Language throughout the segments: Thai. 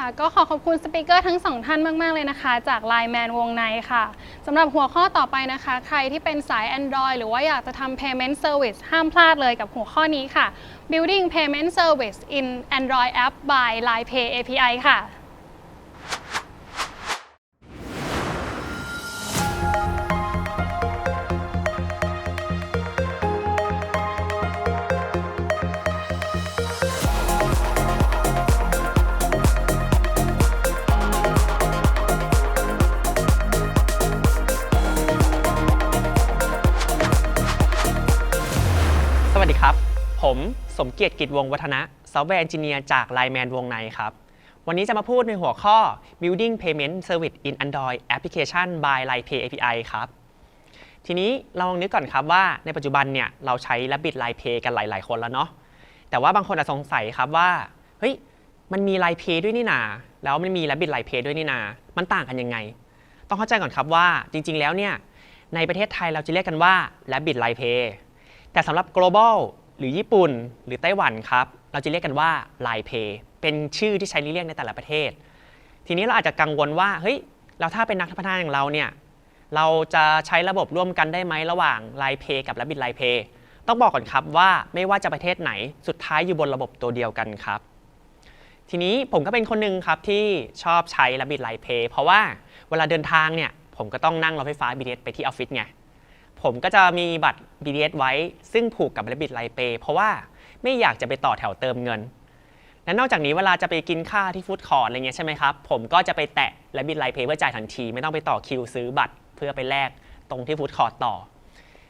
ค่ะ ก็ขอขอบคุณสปิเกอร์ทั้งสองท่านมาก ๆ เลยนะคะ จาก l i น์แมนวงในค่ะสำหรับหัวข้อต่อไปนะคะ ใครที่เป็นสาย Android หรือว่าอยากจะทำ Payment Service ห้ามพลาดเลยกับหัวข้อนี้ค่ะ Building Payment Service in Android App by Line Pay API ค่ะ วัสดีครับ ผมสมเกียรติกิจวงวัฒนะซอฟต์แวร์เอนจิเนียร์จาก Line Man วงในครับ วันนี้จะมาพูดในหัวข้อ Building Payment Service in Android Application by Line Pay API ครับ ทีนี้เราลองนึกก่อนครับว่าในปัจจุบันเนี่ยเราใช้ Rabbit Line Pay กันหลาย ๆ คนแล้วเนาะ แต่ว่าบางคนอาจสงสัยครับว่า เฮ้ย มันมี Line Pay ด้วยนี่นา แล้วมันมี Rabbit Line Pay ด้วยนี่นา มันต่างกันยังไง ต้องเข้าใจก่อนครับว่าจริง ๆ แล้วเนี่ยในประเทศไทยเราจะเรียกกันว่า Rabbit Line Pay แต่สำหรับ global หรือญี่ปุ่น หรือไต้หวันครับ เราจะเรียกกันว่า Line Pay เป็นชื่อที่ใช้เรียกในแต่ละประเทศ ทีนี้เราอาจจะกังวลว่าเฮ้ยเราถ้าเป็นนักพัฒนาอย่างเราเนี่ยเราจะใช้ระบบร่วมกันได้ไหมระหว่าง Line Pay กับ Rabbit Line Pay ต้องบอกก่อนครับว่าไม่ว่าจะประเทศไหนสุดท้ายอยู่บนระบบตัวเดียวกันครับ ทีนี้ผมก็เป็นคนหนึ่งครับที่ชอบใช้ Rabbit Line Pay เพราะว่าเวลาเดินทางเนี่ยผมก็ต้องนั่งรถไฟฟ้า BTS ไปที่ออฟฟิศไง ผมก็จะมีบัตร BTS ไว้ ซึ่งผูกกับ Rabbit Line Pay เพราะว่าไม่อยากจะไปต่อแถวเติมเงิน และนอกจากนี้เวลาจะไปกินข้าวที่ฟู้ดคอร์ทอะไรเงี้ยใช่ไหมครับ ผมก็จะไปแตะ Rabbit Line Pay เพื่อจ่ายทันที ไม่ต้องไปต่อคิวซื้อบัตรเพื่อไปแลกตรงที่ฟู้ดคอร์ทต่อ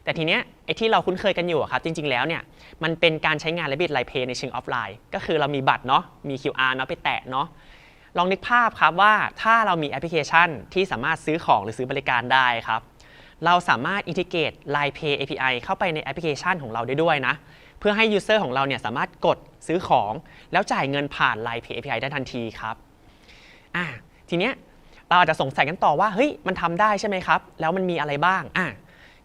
แต่ทีเนี้ยไอ้ที่เราคุ้นเคยกันอยู่อะครับจริง ๆ แล้วเนี่ยมันเป็นการใช้งาน Rabbit Line Pay ในเชิงออฟไลน์ ก็คือเรามีบัตรเนาะมี QR เนาะไปแตะเนาะลองนึกภาพครับว่าถ้าเรามีแอปพลิเคชันที่สามารถซื้อของหรือซื้อบริการได้ครับ เราสามารถอินทิเกรต Line Pay API เข้าไปในแอปพลิเคชันของเราได้ด้วยนะ เพื่อให้ User ของเราเนี่ยสามารถกดซื้อของ แล้วจ่ายเงินผ่าน Line Pay API ได้ทันทีครับอะทีเนี้ยเราอาจจะสงสัยกันต่อว่าเฮ้ยมันทำได้ใช่ไหมครับ แล้วมันมีอะไรบ้างอะ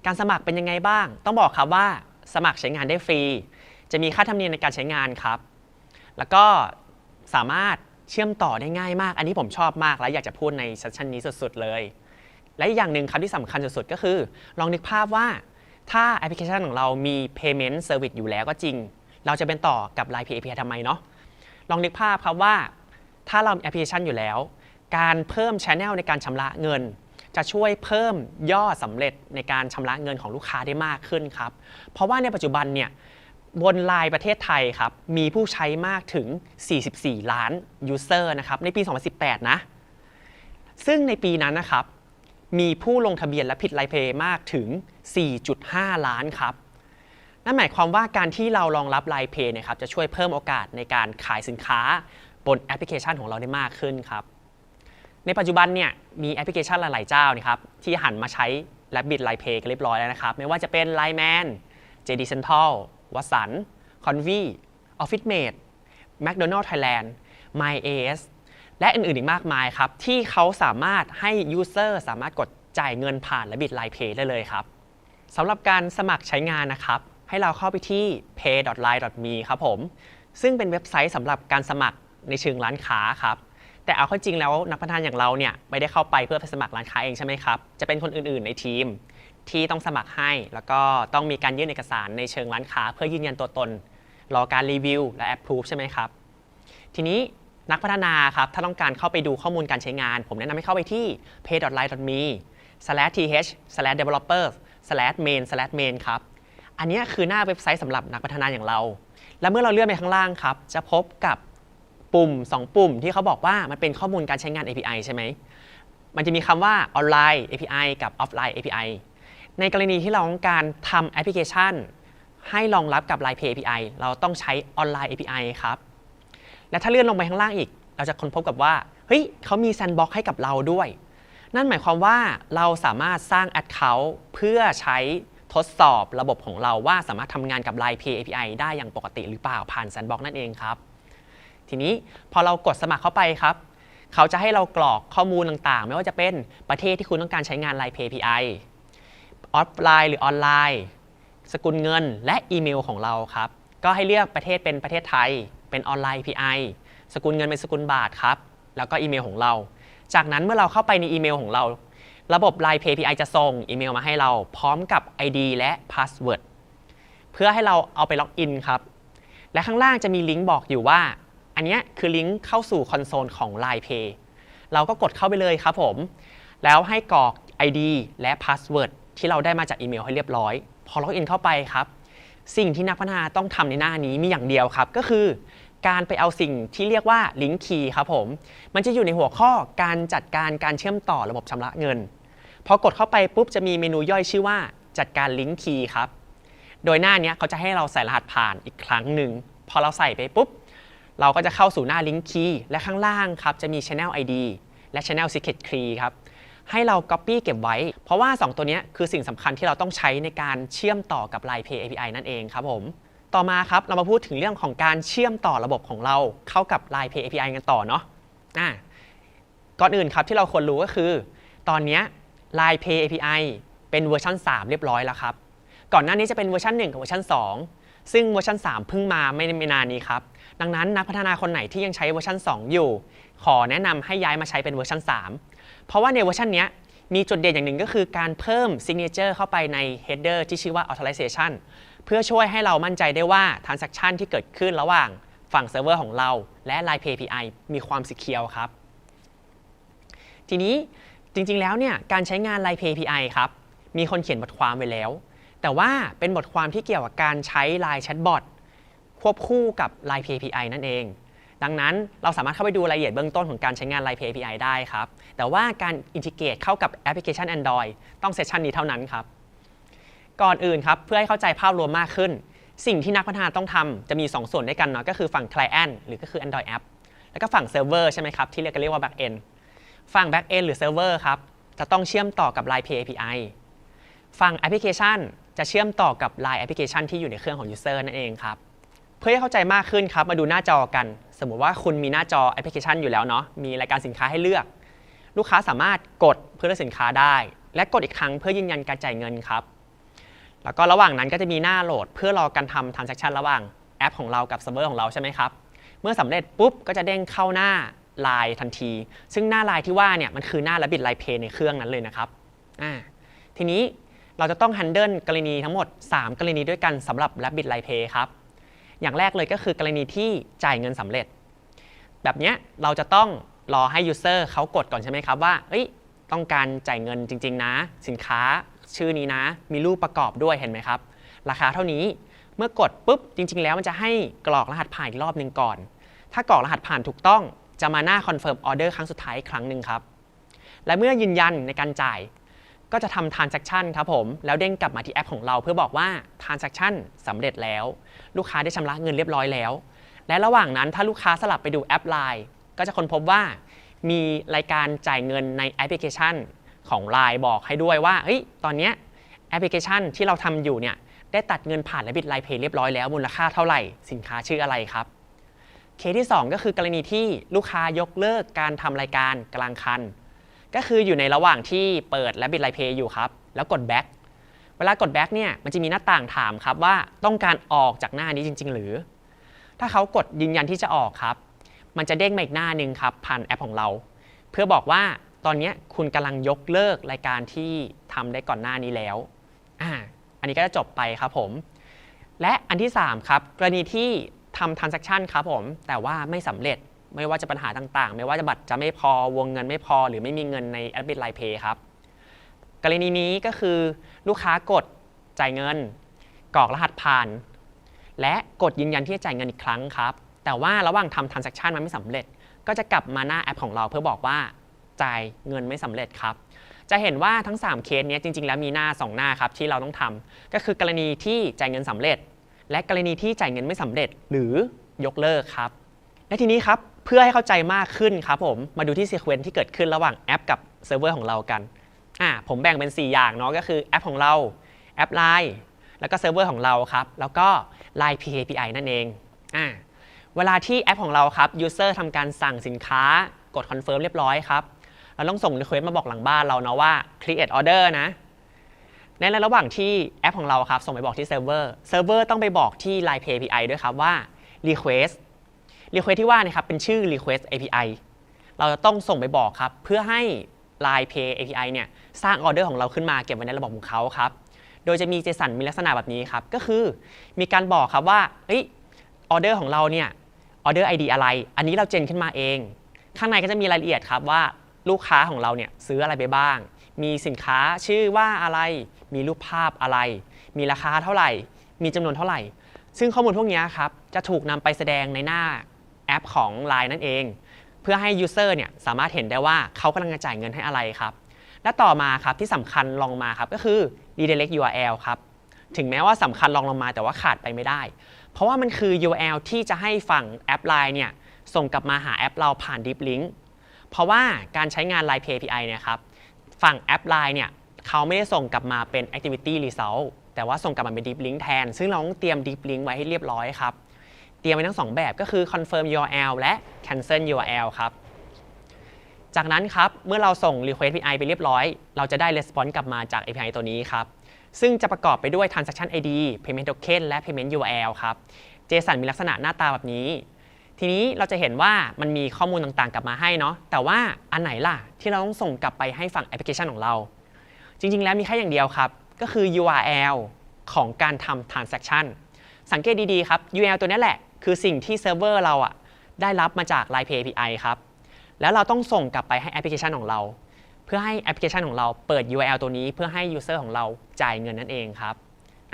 การสมัครเป็นยังไงบ้าง ต้องบอกครับว่าสมัครใช้งานได้ฟรี จะมีค่าธรรมเนียมในการใช้งานครับ แล้วก็สามารถเชื่อมต่อได้ง่ายมาก อันนี้ผมชอบมากและอยากจะพูดในเซสชันนี้สุดๆเลย และอีกอย่างหนึ่งครับที่สำคัญสุดๆก็คือ ลองนึกภาพว่าถ้าแอปพลิเคชันของเรามี payment service อยู่แล้วก็จริง เราจะเป็นต่อกับ Line Pay API ทำไมเนาะลองนึกภาพครับว่า ถ้าเรามีแอปพลิเคชันอยู่แล้ว การเพิ่ม Channel ในการชำระเงิน จะช่วยเพิ่มยอดสำเร็จในการชำระเงินของลูกค้าได้มากขึ้นครับ เพราะว่าในปัจจุบันเนี่ยบนไลน์ประเทศไทยครับมีผู้ใช้มากถึง 44 ล้านยูเซอร์นะครับในปี 2018 นะ ซึ่งในปีนั้นนะครับ มีผู้ลงทะเบียนและผิดไลน์เพย์มากถึง 4.5 ล้านครับ นั่นหมายความว่าการที่เรารองรับไลน์เพย์นี่ยครับ จะช่วยเพิ่มโอกาสในการขายสินค้าบนแอปพลิเคชันของเราได้มากขึ้นครับ ในปัจจุบันเนี่ยมีแอปพลิเคชันหลาย ๆ เจ้านะครับที่หันมาใช้ Rabbit Line Pay กันเรียบร้อยแล้วนะครับ ไม่ว่าจะเป็น Line Man JD Central วัสันคอนวี OfficeMate McDonald Thailand MyAS และอื่นๆอีกมากมายครับ ที่เขาสามารถให้ User สามารถกดจ่ายเงินผ่าน Rabbit Line Pay ได้เลยครับสำหรับการสมัครใช้งานนะครับ ให้เราเข้าไปที่ pay.line.me ครับผม ซึ่งเป็นเว็บไซต์สำหรับการสมัครในเชิงร้านค้าครับแต่เอาเข้าจริงแล้วนักพัฒนาอย่างเราเนี่ยไม่ได้เข้าไปเพื่อไปสมัครร้านค้าเองใช่ไหมครับ จะเป็นคนอื่นๆในทีม ที่ต้องสมัครให้ แล้วก็ต้องมีการยื่นเอกสารในเชิงร้านค้า เพื่อยืนยันตัวตน รอการรีวิวและแอปพรูฟใช่ไหมครับ ทีนี้ นักพัฒนาครับถ้าต้องการเข้าไปดูข้อมูลการใช้งาน ผมแนะนำให้เข้าไปที่ pay.line.me th developers main main ครับอันนี้คือหน้าเว็บไซต์สำหรับนักพัฒนาอย่างเรา และเมื่อเราเลื่อนไปข้างล่างครับจะพบกับปุ่ม 2 ปุ่มที่เขาบอกว่ามันเป็นข้อมูลการใช้งาน API ใช่ไหมมันจะมีคำว่าออนไลน์ API กับออฟไลน์ API ในกรณีที่เราต้องการทำแอปพลิเคชัน ให้รองรับกับ Line Pay API เราต้องใช้ออนไลน์ API ครับ และถ้าเลื่อนลงไปข้างล่างอีก เราจะค้นพบกับว่า เฮ้ยเขามีแซนด์บ็อกให้กับเราด้วย นั่นหมายความว่าเราสามารถสร้าง Account เพื่อใช้ทดสอบระบบของเราว่าสามารถทำงานกับ Line Pay API ได้อย่างปกติหรือเปล่าผ่านแซนด์บ็อกนั่นเองครับ ทีนี้พอเรากดสมัครเข้าไปครับ เขาจะให้เรากรอกข้อมูลต่างๆ ไม่ว่าจะเป็นประเทศที่คุณต้องการใช้งาน Line Pay API ออฟไลน์หรือออนไลน์ สกุลเงินและอีเมลของเราครับ ก็ให้เลือกประเทศเป็นประเทศไทย เป็นออนไลน์ API สกุลเงินเป็นสกุลบาทครับ แล้วก็อีเมลของเรา จากนั้นเมื่อเราเข้าไปในอีเมลของเรา ระบบ Line Pay API จะส่งอีเมลมาให้เราพร้อมกับ ID และ Password เพื่อให้เราเอาไปล็อกอินครับ และข้างล่างจะมีลิงก์บอกอยู่ว่า อันเนี้ยคือลิงก์เข้าสู่คอนโซลของ Line Pay เราก็กดเข้าไปเลยครับผม แล้วให้กรอก ID และ Password ที่เราได้มาจากอีเมลให้เรียบร้อย พอล็อกอินเข้าไปครับ สิ่งที่นักพัฒนาต้องทำในหน้านี้มีอย่างเดียวครับ ก็คือ การไปเอาสิ่งที่เรียกว่าลิงก์คีย์ครับผมมันจะอยู่ในหัวข้อการจัดการการเชื่อมต่อระบบชำระเงินพอกดเข้าไปปุ๊บจะมีเมนูย่อยชื่อว่าจัดการลิงก์คีย์ครับโดยหน้านี้เขาจะให้เราใส่รหัสผ่านอีกครั้งหนึ่งพอเราใส่ไปปุ๊บเราก็จะเข้าสู่หน้าลิงก์คีย์และข้างล่างครับจะมี Channel ID และ Channel Secret Key ครับ ให้เรา Copy เก็บไว้ เพราะว่า 2 ตัวนี้คือสิ่งสำคัญที่เราต้องใช้ในการเชื่อมต่อกับ Line Pay API นั่นเองครับผมต่อมาครับเรามาพูดถึงเรื่องของการเชื่อมต่อระบบของเราเข้ากับ Line Pay API กันต่อเนาะอะก่อนอื่นครับที่เราควรรู้ก็คือ ตอนนี้ Line Pay API เป็นเวอร์ชัน3 เรียบร้อยแล้วครับ ก่อนหน้านี้จะเป็นเวอร์ชัน1 กับเวอร์ชัน2 ซึ่งเวอร์ชัน3 เพิ่งมาไม่ไม่นานนี้ครับ ดังนั้นนักพัฒนาคนไหนที่ยังใช้เวอร์ชัน2 อยู่ ขอแนะนำให้ย้ายมาใช้เป็นเวอร์ชัน3 เพราะว่าในเวอร์ชันนี้มีจุดเด่นอย่างหนึ่งก็คือการเพิ่ม signature เข้าไปใน header ที่ชื่อว่า authorization เพื่อช่วยให้เรามั่นใจได้ว่า transaction ที่เกิดขึ้นระหว่างฝั่งเซิร์ฟเวอร์ของเราและ Line Pay API มีความ secure ครับ ทีนี้จริงๆ แล้วเนี่ยการใช้งาน Line Pay API ครับ มีคนเขียนบทความไว้แล้ว แต่ว่าเป็นบทความที่เกี่ยวกับการใช้ Line Chatbot ควบคู่กับ Line Pay API นั่นเอง ดังนั้นเราสามารถเข้าไปดูรายละเอียดเบื้องต้นของการใช้งาน Line Pay API ได้ครับ แต่ว่าการอินทิเกรตเข้ากับแอปพลิเคชัน Android ต้องเซสชันนี้เท่านั้นครับ ก่อนอื่นครับเพื่อให้เข้าใจภาพรวมมากขึ้น สิ่งที่นักพัฒนาต้องทำจะมี 2 ส่วนด้วยกันเนาะก็คือฝั่ง Client หรือก็คือ Android App แล้วก็ฝั่ง Server ใช่ไหมครับที่เรียกกันเรียกว่า Backend ฝั่ง Backend หรือ Server ครับจะต้องเชื่อมต่อกับ Line Pay API ฝั่งแอปพลิเคชันจะเชื่อมต่อกับ Line Application ที่อยู่ในเครื่องของ User นั่นเองครับ เพื่อให้เข้าใจมากขึ้นครับ มาดูหน้าจอกัน สมมุติว่าคุณมีหน้าจอแอปพลิเคชันอยู่แล้วเนาะมีรายการสินค้าให้เลือก ลูกค้าสามารถกดเพื่อเลือกสินค้าได้ และกดอีกครั้งเพื่อยืนยันการจ่ายเงินครับ แล้วก็ระหว่างนั้นก็จะมีหน้าโหลด เพื่อรอการทำ transaction ระหว่างแอปของเรากับเซิร์ฟเวอร์ของเราใช่ไหมครับเมื่อสำเร็จปุ๊บก็จะเด้งเข้าหน้า Line ทันที ซึ่งหน้า Line ที่ว่าเนี่ยมันคือหน้า Rabbit Line Pay ในเครื่องนั้นเลยนะครับอ่าทีนี้เราจะต้อง handle กรณีทั้งหมด 3 กรณีด้วยกันสำหรับ Rabbit Line Pay ครับ อย่างแรกเลยก็คือกรณีที่จ่ายเงินสำเร็จ แบบเนี้ยเราจะต้องรอให้ user เขากดก่อนใช่ไหมครับว่าเอ้ยต้องการจ่ายเงินจริง ๆ นะ สินค้าชื่อนี้นะ มีรูปประกอบด้วยเห็นไหมครับ ราคาเท่านี้เมื่อกดปุ๊บจริง ๆ แล้วมันจะให้กรอกรหัสผ่านอีกรอบหนึ่งก่อน ถ้ากรอกรหัสผ่านถูกต้องจะมาหน้า confirm order ครั้งสุดท้ายอีกครั้งหนึ่งครับและเมื่อยืนยันในการจ่าย ก็จะทำ transaction ครับผม แล้วเด้งกลับมาที่แอปของเรา เพื่อบอกว่า transaction สำเร็จแล้ว ลูกค้าได้ชำระเงินเรียบร้อยแล้ว และระหว่างนั้นถ้าลูกค้าสลับไปดูแอป Line ก็จะค้นพบว่า มีรายการจ่ายเงินในแอปพลิเคชันของ Line บอกให้ด้วยว่าเฮ้ยตอนนี้แอปพลิเคชันที่เราทำอยู่เนี่ยได้ตัดเงินผ่านและบิดไลน์เพย์เรียบร้อยแล้วมูลค่าเท่าไหร่สินค้าชื่ออะไรครับเคสที่ 2 ก็คือกรณีที่ลูกค้ายกเลิกการทำรายการกลางคัน ก็คืออยู่ในระหว่างที่เปิดและบิดไลน์เพย์อยู่ครับ แล้วกดแบ็กเวลากดแบ็กเนี่ยมันจะมีหน้าต่างถามครับว่าต้องการออกจากหน้านี้จริง ๆ หรือ ถ้าเขากดยืนยันที่จะออกครับ มันจะเด้งมาอีกหน้าหนึ่งครับผ่านแอปของเรา เพื่อบอกว่าตอนนี้คุณกำลังยกเลิกรายการที่ทำได้ก่อนหน้านี้แล้วอ่าอันนี้ก็จะจบไปครับผม และอันที่ 3 ครับ กรณีที่ทำ transaction ครับผม แต่ว่าไม่สำเร็จ ไม่ว่าจะปัญหาต่างๆ ไม่ว่าจะบัตรจะไม่พอวงเงินไม่พอ หรือไม่มีเงินในแอปบิ t ไลน์เพย์ครับกรณีนี้ก็คือลูกค้ากดจ่ายเงินกรอกรหัสผ่าน และกดยืนยันที่จะจ่ายเงินอีกครั้งครับ แต่ว่าระหว่างทำ transaction มันไม่สำเร็จ ก็จะกลับมาหน้าแอปของเราเพื่อบอกว่าจ่ายเงินไม่สำเร็จครับ จะเห็นว่าทั้ง 3 เคสนี้จริง ๆ แล้วมีหน้า 2 หน้าครับที่เราต้องทำก็คือกรณีที่จ่ายเงินสำเร็จ และกรณีที่จ่ายเงินไม่สำเร็จ หรือยกเลิกครับ และทีนี้ครับ เพื่อให้เข้าใจมากขึ้นครับผม มาดูที่ซีเควนที่เกิดขึ้นระหว่างแอปกับเซิร์ฟเวอร์ของเรากันอ่าผมแบ่งเป็น 4 อย่างเนาะก็คือแอปของเราแอป Line แล้วก็เซิร์ฟเวอร์ของเราครับ แล้วก็ Line PAPI นั่นเองอ่าเวลาที่แอปของเราครับ User ทำการสั่งสินค้ากดคอนเฟิร์มเรียบร้อยครับเราต้องส่ง request มาบอกหลังบ้านเราเนาะว่า create order นะในระหว่างที่แอปของเราครับส่งไปบอกที่เซิร์ฟเวอร์เซิร์ฟเวอร์ต้องไปบอกที่ Line PAPI ด้วยครับว่า request request ที่ว่าเนะครับเป็นชื่อ request API เราจะต้องส่งไปบอกครับ เพื่อให้ Line Pay API เนี่ยสร้างออเดอร์ของเราขึ้นมาเก็บไว้ในระบบของเขาครับ โดยจะมี JSON มีลักษณะแบบนี้ครับ ก็คือมีการบอกครับว่าอออเดอร์ของเราเนี่ยออเดอร์ ID อะไร อันนี้เราเจนขึ้นมาเอง ข้างในก็จะมีรายละเอียดครับว่าลูกค้าของเราเนี่ยซื้ออะไรไปบ้าง มีสินค้าชื่อว่าอะไร มีรูปภาพอะไร มีราคาเท่าไหร่ มีจำนวนเท่าไหร่ ซึ่งข้อมูลพวกนี้ครับจะถูกนำไปแสดงในหน้า แอปของ Line นั่นเอง เพื่อให้ User เนี่ยสามารถเห็นได้ว่าเขากำลังจะจ่ายเงินให้อะไรครับ และต่อมาครับที่สำคัญลองมาครับก็คือ redirect URL ครับถึงแม้ว่าสำคัญลองลงมาแต่ว่าขาดไปไม่ได้ เพราะว่ามันคือ URL ที่จะให้ฝั่งแอป Line เนี่ยส่งกลับมาหาแอปเราผ่าน Deep Link เพราะว่าการใช้งาน Line Pay API เนี่ยครับฝั่งแอป Line เนี่ยเขาไม่ได้ส่งกลับมาเป็น Activity Result แต่ว่าส่งกลับมาเป็น Deep Link แทน ซึ่งเราต้องเตรียม Deep Link ไว้ให้เรียบร้อยครับ รียมไว้ทั้งสองแบบก็คือ Confirm URL และ Cancel URL ครับ จากนั้นครับ เมื่อเราส่ง Request API ไปเรียบร้อย เราจะได้ Response กลับมาจาก API ตัวนี้ครับ ซึ่งจะประกอบไปด้วย Transaction ID Payment Token และ Payment URL ครับ JSON มีลักษณะหน้าตาแบบนี้ ทีนี้เราจะเห็นว่ามันมีข้อมูลต่างๆ กลับมาให้เนาะ แต่ว่าอันไหนล่ะที่เราต้องส่งกลับไปให้ฝั่งแอปพลิเคชันของเรา จริงๆ แล้วมีแค่อย่างเดียวครับ ก็คือ URL ของการทำ transaction สังเกตดี ๆ ครับ URL ตัวนี้แหละ คือสิ่งที่เซิร์ฟเวอร์เราอะได้รับมาจาก Line Pay API ครับ แล้วเราต้องส่งกลับไปให้แอปพลิเคชันของเรา เพื่อให้แอปพลิเคชันของเราเปิด URL ตัวนี้เพื่อให้ User ของเราจ่ายเงินนั่นเองครับ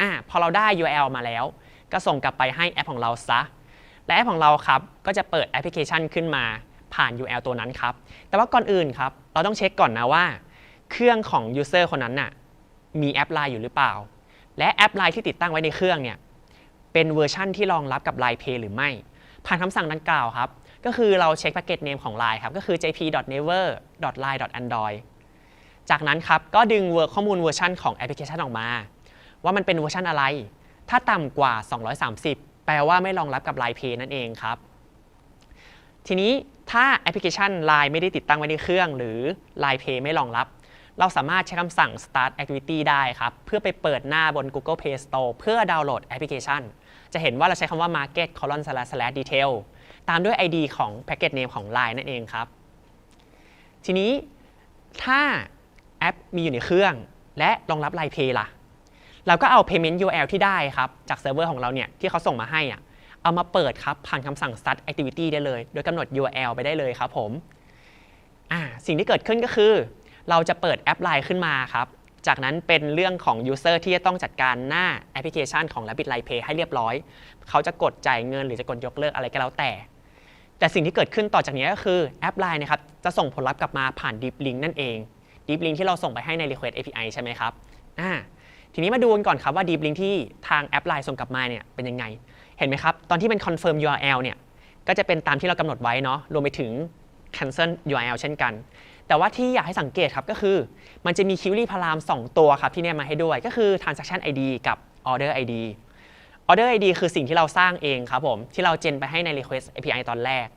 อ่าพอเราได้ URL มาแล้ว ก็ส่งกลับไปให้แอปของเราซะ และแอปของเราครับก็จะเปิดแอปพลิเคชันขึ้นมาผ่าน URL ตัวนั้นครับ แต่ว่าก่อนอื่นครับ เราต้องเช็คก่อนนะว่า เครื่องของ User คนนั้นน่ะมีแอป Line อยู่หรือเปล่า และแอป Line ที่ติดตั้งไว้ในเครื่องเนี่ย เป็นเวอร์ชั่นที่รองรับกับ Line Pay หรือไม่ ผ่านคำสั่งดังกล่าวครับ ก็คือเราเช็คแพ็กเกจเนมของ Line ครับก็คือ jp.never.line.android จากนั้นครับก็ดึงเวอร์ข้อมูลเวอร์ชันของแอปพลิเคชันออกมา ว่ามันเป็นเวอร์ชันอะไร ถ้าต่ำกว่า 230 แปลว่าไม่รองรับกับ Line Pay นั่นเองครับ ทีนี้ถ้าแอปพลิเคชัน Line ไม่ได้ติดตั้งไว้ในเครื่อง หรือ Line Pay ไม่รองรับ เราสามารถใช้คำสั่ง start activity ได้ครับ เพื่อไปเปิดหน้าบน Google Play Store เพื่อดาวน์โหลดแอปพลิเคชัน จะเห็นว่าเราใช้คำว่า market colon slash slash detail ตามด้วย ID ของ package name ของ Line นั่นเองครับ ทีนี้ถ้าแอปมีอยู่ในเครื่อง และรองรับ Line Pay ล่ะ เราก็เอา payment URL ที่ได้ครับ จากเซิร์ฟเวอร์ของเราเนี่ยที่เขาส่งมาให้อะเอามาเปิดครับ ผ่านคำสั่ง start activity ได้เลย โดยกำหนด URL ไปได้เลยครับผม สิ่งที่เกิดขึ้นก็คือ เราจะเปิดแอป Line ขึ้นมาครับ จากนั้นเป็นเรื่องของ User ที่จะต้องจัดการหน้าแอปพลิเคชันของ Rabbit Line Pay ให้เรียบร้อย เขาจะกดจ่ายเงินหรือจะกดยกเลิกอะไรก็แล้วแต่ แต่สิ่งที่เกิดขึ้นต่อจากนี้ก็คือแอป Line นะครับจะส่งผลลัพธ์กลับมาผ่าน Deep Link นั่นเอง Deep Link ที่เราส่งไปให้ใน Request API ใช่ไหมครับอ่าทีนี้มาดูกันก่อนครับว่า Deep Link ที่ทางแอป Line ส่งกลับมาเนี่ยเป็นยังไง เห็นไหมครับ ตอนที่เป็น confirm URL เนี่ยก็จะเป็นตามที่เรากำหนดไว้เนาะรวมไปถึง cancel URL เช่นกัน แต่ว่าที่อยากให้สังเกตครับก็คือ มันจะมีคิวรี่พาราม 2 ตัวครับที่เนี่ยมาให้ด้วยก็คือ transaction ID กับ order ID order ID คือสิ่งที่เราสร้างเองครับผมที่เราเจนไปให้ใน request API ตอนแรก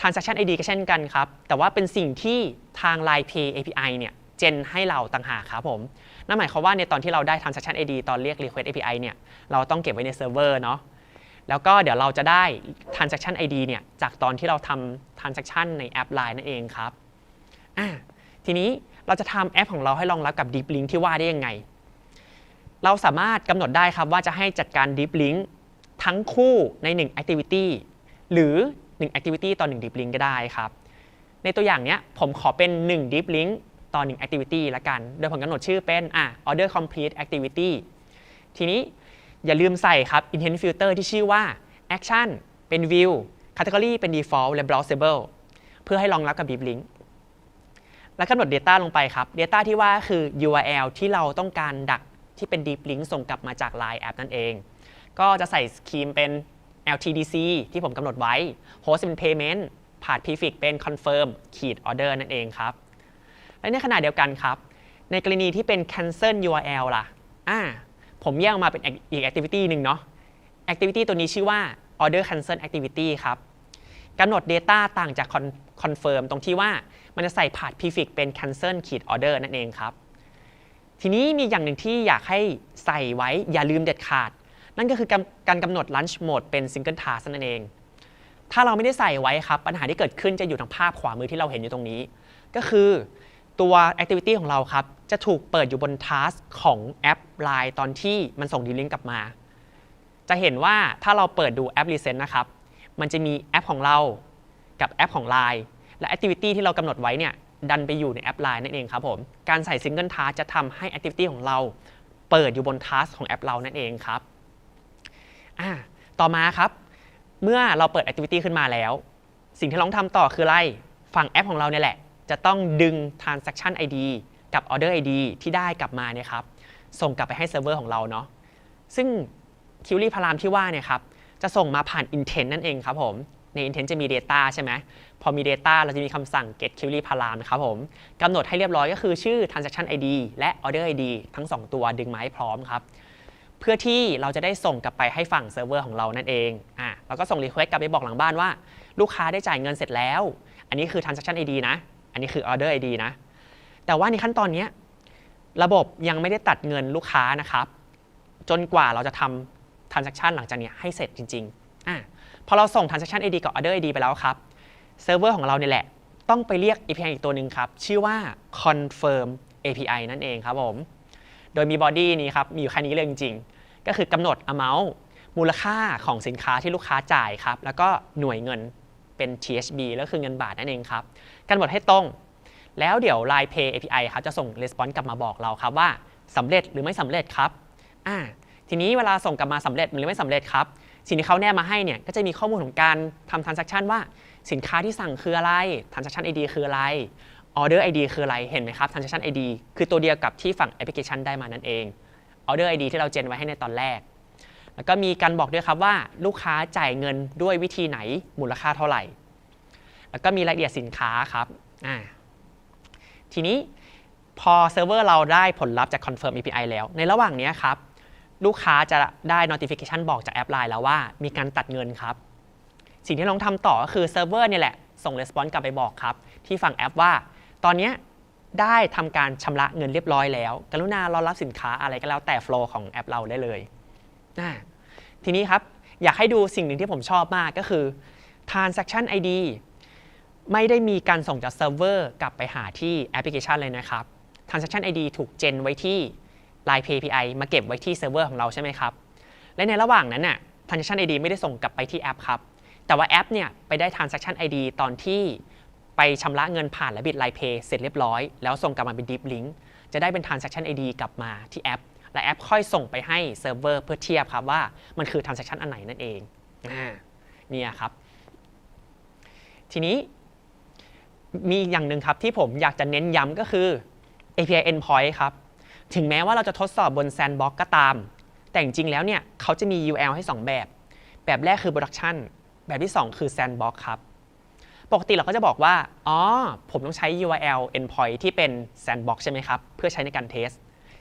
transaction ID ก็เช่นกันครับ แต่ว่าเป็นสิ่งที่ทาง Line Pay API เนี่ยเจนให้เราต่างหากครับผมนั่นหมายความว่าในตอนที่เราได้ transaction ID ตอนเรียก request API เนี่ยเราต้องเก็บไว้ในเซิร์ฟเวอร์เนาะแล้วก็เดี๋ยวเราจะได้ transaction ID เนี่ยจากตอนที่เราทำ transaction ในแอป Line นั่นเองครับ อะทีนี้เราจะทำแอปของเราให้รองรับกับ Deep Link ที่ว่าได้ยังไง เราสามารถกำหนดได้ครับว่าจะให้จัดการ Deep Link ทั้งคู่ใน 1 Activity หรือ 1 Activity ต่อ 1 Deep Link ก็ได้ครับ ในตัวอย่างเนี้ยผมขอเป็น 1 Deep Link ต่อ 1 Activity ละกัน โดยผมกำหนดชื่อเป็นอะ Order Complete Activity ทีนี้อย่าลืมใส่ครับ intent filter ที่ชื่อว่า action เป็น view category เป็น default และ browsable เพื่อให้รองรับกับ deep link และกำหนด data ลงไปครับ data ที่ว่าคือ URL ที่เราต้องการดักที่เป็น deep link ส่งกลับมาจาก Line App นั่นเอง ก็จะใส่สคีมเป็น LTDC ที่ผมกำหนดไว้ host เป็น payment ผ่าน prefix เป็น confirm ขีด order นั่นเองครับ และในขณะเดียวกันครับ ในกรณีที่เป็น cancel URL ล่ะอ่าผมแยกออกมาเป็นอีก activity หนึ่งเนาะ activity ตัวนี้ชื่อว่า order cancel activity ครับ กำหนด data ต่างจาก con- confirm ตรงที่ว่ามันจะใส่ผ่าน prefix เป็น cancel ขีด order นั่นเองครับ ทีนี้มีอย่างหนึ่งที่อยากให้ใส่ไว้อย่าลืมเด็ดขาด นั่นก็คือการกำหนด lunch mode เป็น single task นั่นเอง ถ้าเราไม่ได้ใส่ไว้ครับ ปัญหาที่เกิดขึ้นจะอยู่ทางภาพขวามือที่เราเห็นอยู่ตรงนี้ ก็คือตัว Activity ของเราครับ จะถูกเปิดอยู่บน Task ของแอป Line ตอนที่มันส่งดีลิงก์กลับมา จะเห็นว่าถ้าเราเปิดดูแอป Recent นะครับ มันจะมีแอปของเรากับแอปของ Line และ Activity ที่เรากำหนดไว้เนี่ยดันไปอยู่ในแอป Line นั่นเองครับผมการใส่ Single Task จะทำให้ Activity ของเรา เปิดอยู่บน Task ของแอปเรานั่นเองครับอ่าต่อมาครับ เมื่อเราเปิด Activity ขึ้นมาแล้ว สิ่งที่เราต้องทำต่อคืออะไรฝั่งแอปของเราเนี่ยแหละ จะต้องดึง Transaction ID กับ Order ID ที่ได้กลับมาเนี่ยครับส่งกลับไปให้เซิร์ฟเวอร์ของเราเนาะซึ่งคิวรี่พารามที่ว่าเนี่ยครับ จะส่งมาผ่าน intent นั่นเองครับผมใน intent จะมี data ใช่ไหมพอมี data เราจะมีคำสั่ง get query param นะครับผมกำหนดให้เรียบร้อยก็คือชื่อ transaction ID และ order ID ทั้ง 2 ตัวดึงมาให้พร้อมครับเพื่อที่เราจะได้ส่งกลับไปให้ฝั่งเซิร์ฟเวอร์ของเรานั่นเองอะเราก็ส่ง request กลับไปบอกหลังบ้านว่า ลูกค้าได้จ่ายเงินเสร็จแล้ว อันนี้คือ transaction ID นะ อันนี้คือ order ID นะ แต่ว่าในขั้นตอนนี้ระบบยังไม่ได้ตัดเงินลูกค้านะครับ จนกว่าเราจะทำ transaction หลังจากนี้ให้เสร็จจริงๆอะพอเราส่ง transaction ID กับ order ID ไปแล้วครับเซิร์ฟเวอร์ของเราเนี่ยแหละ ต้องไปเรียก API อีกตัวหนึ่งครับ ชื่อว่า confirm API นั่นเองครับผม โดยมี body นี้ครับ มีอยู่แค่นี้เลยจริงๆ ก็คือกำหนด amount มูลค่าของสินค้าที่ลูกค้าจ่ายครับ แล้วก็หน่วยเงินเป็น THB แล้วคือเงินบาทนั่นเองครับกำหนดให้ตรง แล้วเดี๋ยว Line Pay API ครับจะส่ง response กลับมาบอกเราครับว่าสำเร็จหรือไม่สำเร็จครับอ่า ทีนี้เวลาส่งกลับมาสำเร็จหรือไม่สำเร็จครับ สิ่งที่เขาแนบมาให้เนี่ยก็จะมีข้อมูลของการทำ transaction ว่าสินค้าที่สั่งคืออะไร transaction ID คืออะไร order ID คืออะไร เห็นไหมครับ transaction ID คือตัวเดียวกับที่ฝั่งแอปพลิเคชันได้มานั่นเอง order ID ที่เราเจนไว้ให้ในตอนแรก แล้วก็มีการบอกด้วยครับว่าลูกค้าจ่ายเงินด้วยวิธีไหน มูลค่าเท่าไหร่ แล้วก็มีรายละเอียดสินค้าครับ อ่า ทีนี้พอเซิร์ฟเวอร์เราได้ผลลัพธ์จาก Confirm API แล้ว ในระหว่างนี้ครับ ลูกค้าจะได้ notification บอกจากแอป Line แล้วว่ามีการตัดเงินครับ สิ่งที่เราต้องทำต่อก็คือเซิร์ฟเวอร์เนี่ยแหละ ส่ง response กลับไปบอกครับ ที่ฝั่งแอปว่า ตอนนี้ได้ทำการชำระเงินเรียบร้อยแล้ว กรุณารอรับสินค้าอะไรก็แล้วแต่ flow ของแอปเราได้เลยทีนี้ครับ อยากให้ดูสิ่งหนึ่งที่ผมชอบมากก็คือ transaction ID ไม่ได้มีการส่งจากเซิร์ฟเวอร์กลับไปหาที่แอปพลิเคชันเลยนะครับ Transaction ID ถูกเจนไว้ที่ Line Pay API มาเก็บไว้ที่เซิร์ฟเวอร์ของเราใช่ไหมครับ และในระหว่างนั้นน่ะ Transaction ID ไม่ได้ส่งกลับไปที่แอปครับ แต่ว่าแอปเนี่ยไปได้ Transaction ID ตอนที่ไปชำระเงินผ่านและบิด Line Pay เสร็จเรียบร้อย แล้วส่งกลับมาเป็น Deep Link จะได้เป็น Transaction ID กลับมาที่แอป และแอปค่อยส่งไปให้เซิร์ฟเวอร์เพื่อเทียบครับว่ามันคือ Transaction อันไหนนั่นเองอนี่ครับ ทีนี้มีอย่างหนึ่งครับที่ผมอยากจะเน้นย้ำก็คือ API endpoint ครับ ถึงแม้ว่าเราจะทดสอบบน Sandbox ก็ตาม แต่จริงๆแล้วเนี่ยเขาจะมี URL ให้ 2 แบบ แบบแรกคือ Production แบบที่ 2 คือ Sandbox ครับ ปกติเราก็จะบอกว่า อ๋อ ผมต้องใช้ URL endpoint ที่เป็น Sandbox ใช่ไหมครับ เพื่อใช้ในการเทส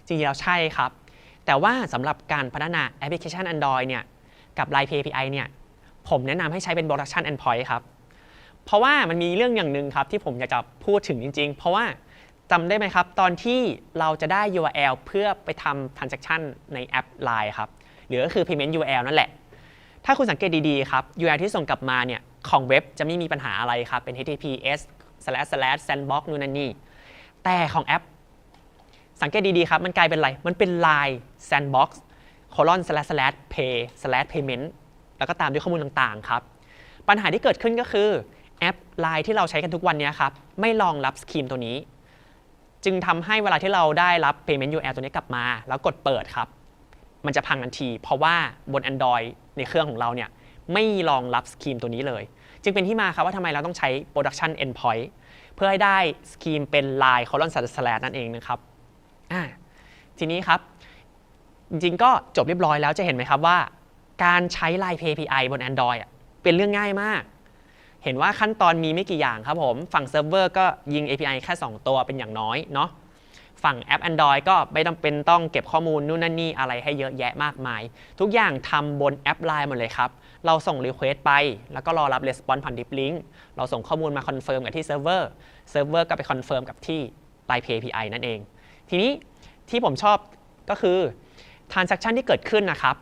จริงๆแล้วใช่ครับ แต่ว่าสำหรับการพัฒนาแอปพลิเคชัน Android เนี่ย กับ Line Pay API เนี่ย ผมแนะนำให้ใช้เป็น Production endpoint ครับ เพราะว่ามันมีเรื่องอย่างหนึ่งครับที่ผมอยากจะพูดถึงจริง ๆ เพราะว่า จำได้ไหมครับ ตอนที่เราจะได้ URL เพื่อไปทำ transaction ในแอป Line ครับ หรือก็คือ payment URL นั่นแหละ ถ้าคุณสังเกตดีๆครับ URL ที่ส่งกลับมาเนี่ยของเว็บจะไม่มีปัญหาอะไรครับ เป็น https slash slash sandbox นู่นนั่นนี่ แต่ของแอป สังเกตดีๆครับ มันกลายเป็นอะไร มันเป็น line sandbox colon slash slash pay slash payment แล้วก็ตามด้วยข้อมูลต่างๆครับ ปัญหาที่เกิดขึ้นก็คือแอป Line ที่เราใช้กันทุกวันนี้ครับ ไม่รองรับสกีมตัวนี้ จึงทำให้เวลาที่เราได้รับ Payment URL ตัวนี้กลับมา แล้วกดเปิดครับ มันจะพังทันที เพราะว่าบน Android ในเครื่องของเราเนี่ยไม่รองรับสกีมตัวนี้เลย จึงเป็นที่มาครับว่าทำไมเราต้องใช้ Production Endpoint เพื่อให้ได้สกีมเป็น Line colon slash นั่นเองนะครับอ่าทีนี้ครับ จริงๆก็จบเรียบร้อยแล้วจะเห็นไหมครับว่า การใช้ Line Pay API บน Android อะเป็นเรื่องง่ายมาก เห็นว่าขั้นตอนมีไม่กี่อย่างครับผม ฝั่งเซิร์ฟเวอร์ก็ยิง API แค่ 2 ตัวเป็นอย่างน้อยเนาะฝั่งแอป Android ก็ไม่จำเป็นต้องเก็บข้อมูลนู่นนั่นนี่อะไรให้เยอะแยะมากมาย ทุกอย่างทำบนแอป Line หมดเลยครับ เราส่ง Request ไป แล้วก็รอรับ Response ผ่าน Deep Link เราส่งข้อมูลมาคอนเฟิร์มกับที่เซิร์ฟเวอร์เซิร์ฟเวอร์ก็ไปคอนเฟิร์มกับที่ Line Pay API นั่นเอง ทีนี้ที่ผมชอบก็คือ Transaction ที่เกิดขึ้นนะครับ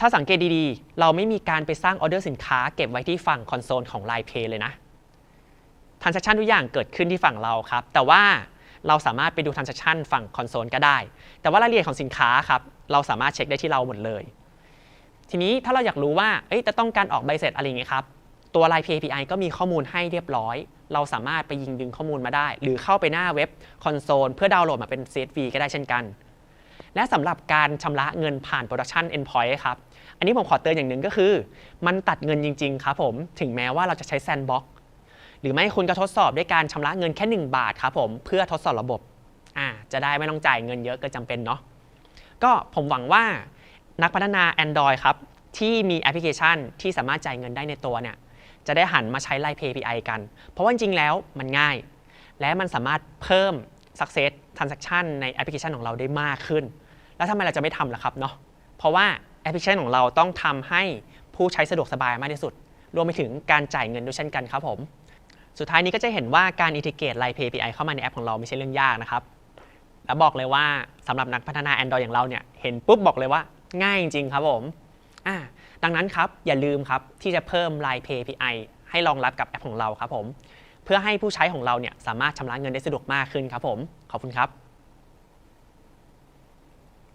ถ้าสังเกตดีๆ เราไม่มีการไปสร้างออเดอร์สินค้าเก็บไว้ที่ฝั่งคอนโซลของ Line Pay เลยนะ transaction ทุกอย่างเกิดขึ้นที่ฝั่งเราครับ แต่ว่าเราสามารถไปดู transaction ฝั่งคอนโซลก็ได้ แต่ว่ารายละเอียดของสินค้าครับ เราสามารถเช็คได้ที่เราหมดเลย ทีนี้ถ้าเราอยากรู้ว่าเอ้ยจะต้องการออกใบเสร็จอะไรอย่างเงี้ยครับ ตัว Line Pay API ก็มีข้อมูลให้เรียบร้อย เราสามารถไปยิงดึงข้อมูลมาได้ หรือเข้าไปหน้าเว็บคอนโซลเพื่อดาวน์โหลดมาเป็น CSV ก็ได้เช่นกัน และสำหรับการชำระเงินผ่าน Production Endpoint ครับ อันนี้ผมขอเตือนอย่างหนึ่งก็คือ มันตัดเงินจริง ๆ ครับผม ถึงแม้ว่าเราจะใช้ Sandbox หรือไม่คุณก็ทดสอบด้วยการชำระเงินแค่ 1 บาทครับผมเพื่อทดสอบระบบอ่าจะได้ไม่ต้องจ่ายเงินเยอะเกินจำเป็นเนาะก็ผมหวังว่านักพัฒนา Android ครับที่มีแอปพลิเคชันที่สามารถจ่ายเงินได้ในตัวเนี่ยจะได้หันมาใช้ Line Pay API กัน เพราะว่าจริงๆแล้วมันง่าย และมันสามารถเพิ่ม success transaction ในแอปพลิเคชันของเราได้มากขึ้น แล้วทำไมเราจะไม่ทำล่ะครับเนาะเพราะว่าแอปพลิเคชันของเราต้องทำให้ผู้ใช้สะดวกสบายมากที่สุด รวมไปถึงการจ่ายเงินด้วยเช่นกันครับผม สุดท้ายนี้ก็จะเห็นว่าการอินทิเกรต Line Pay API เข้ามาในแอปของเราไม่ใช่เรื่องยากนะครับแล้วบอกเลยว่าสำหรับนักพัฒนา Android อย่างเราเนี่ยเห็นปุ๊บบอกเลยว่าง่ายจริงๆครับผมอ่าดังนั้นครับอย่าลืมครับที่จะเพิ่ม Line Pay API ให้รองรับกับแอปของเราครับผม พื่อให้ผู้ใช้ของเราเนี่ยสามารถชำระเงินได้สะดวกมากขึ้นครับผม ขอบคุณครับ